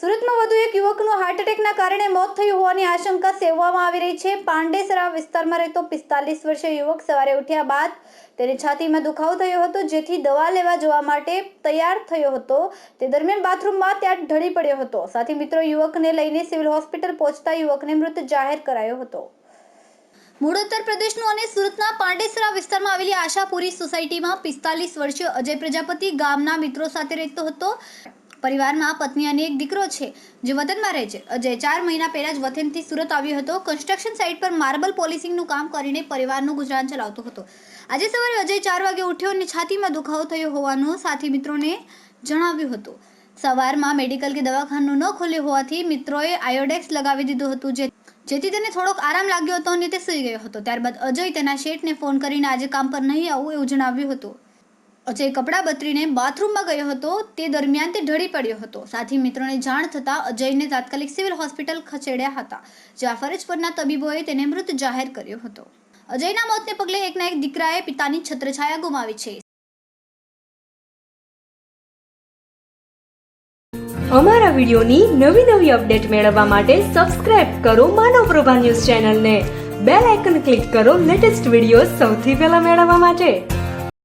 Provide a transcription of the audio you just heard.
યુવકનું heart એટેકના કારણે મોત થયું હોવાની આશંકા સેવવામાં આવી રહી છે. પાંડેસરા વિસ્તારમાં રહેતો પિસ્તાલીસ વર્ષીય યુવક સવારે ઉઠ્યા બાદ તેને છાતીમાં દુખાવો થયો હતો, જેથી દવા લેવા જવા માટે તૈયાર થયો હતો. તે દરમિયાન બાથરૂમમાં ત્યાં ઢળી પડ્યો હતો. સાથે મિત્રો, યુવકને લઈને સિવિલ હોસ્પિટલ પહોંચતા યુવકને મૃત જાહેર કરાયો હતો. મૂળ ઉત્તર પ્રદેશનું અને સુરતના પાંડેસરા વિસ્તારમાં આવેલી આશાપુરી સોસાયટીમાં પિસ્તાલીસ વર્ષીય અજય પ્રજાપતિ ગામના મિત્રો સાથે રહેતો હતો. પરિવારમાં પત્ની અને એક દીકરો છે, જે વતનમાં રહે છે. અજય ચાર મહિના પહેલા જ વતનથી સુરત આવ્યો હતો. કન્સ્ટ્રક્શન સાઇટ પર માર્બલ પોલિશિંગનું કામ કરીને પરિવારનું ગુજરાન ચલાવતો હતો. આજે સવારે અજય ચાર વાગે ઉઠ્યો અને છાતીમાં દુખાવો થયો હોવાનું સાથી મિત્રોને જણાવ્યું હતું. સવારમાં મેડિકલ કે દવાખાનું ન ખોલ્યું હોવાથી મિત્રોએ આયોડેક્સ લગાવી દીધું હતું, જે જેથી તેને થોડોક આરામ લાગ્યો હતો અને તે સૂઈ ગયો હતો. ત્યારબાદ અજય તેના શેઠને ફોન કરીને આજે કામ પર નહીં આવું એવું જણાવ્યું હતું. અજય કપડાં બદલીને બાથરૂમમાં ગયો હતો, તે દરમિયાન તે ઢળી પડ્યો હતો. સાથી મિત્રોને જાણ થતાં અજયને તાત્કાલિક સિવિલ હોસ્પિટલ ખસેડ્યા હતા, જ્યાં ફરજ પરના તબીબોએ તેને મૃત જાહેર કર્યો હતો. અજયના મોતને પગલે એકના એક દીકરાએ પિતાની છત્રછાયા ગુમાવી છે. અમારા વિડિયોની નવી નવી અપડેટ મેળવવા માટે સબસ્ક્રાઇબ કરો માનવ પ્રભા ન્યૂઝ ચેનલને. બેલ આઇકન ક્લિક કરો લેટેસ્ટ વીડિયો સૌથી પહેલા મેળવવા માટે.